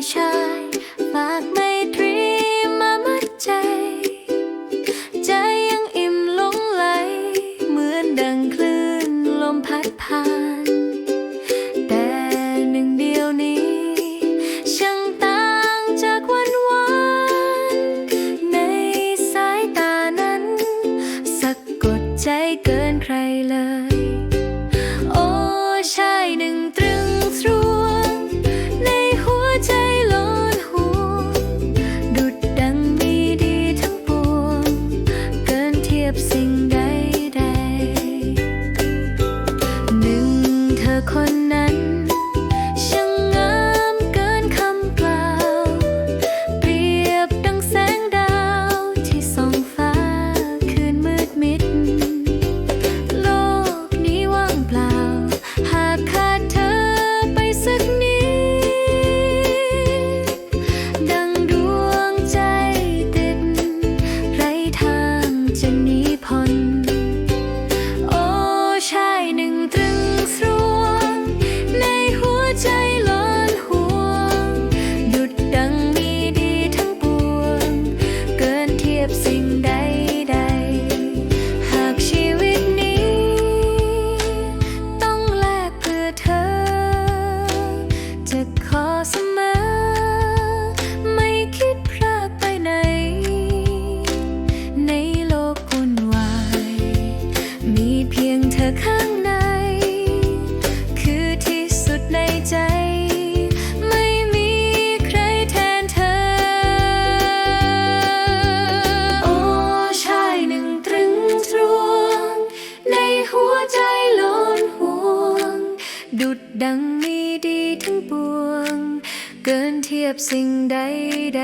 差 คน ยังมีดีทั้งปวง เกินเทียบสิ่งใดใด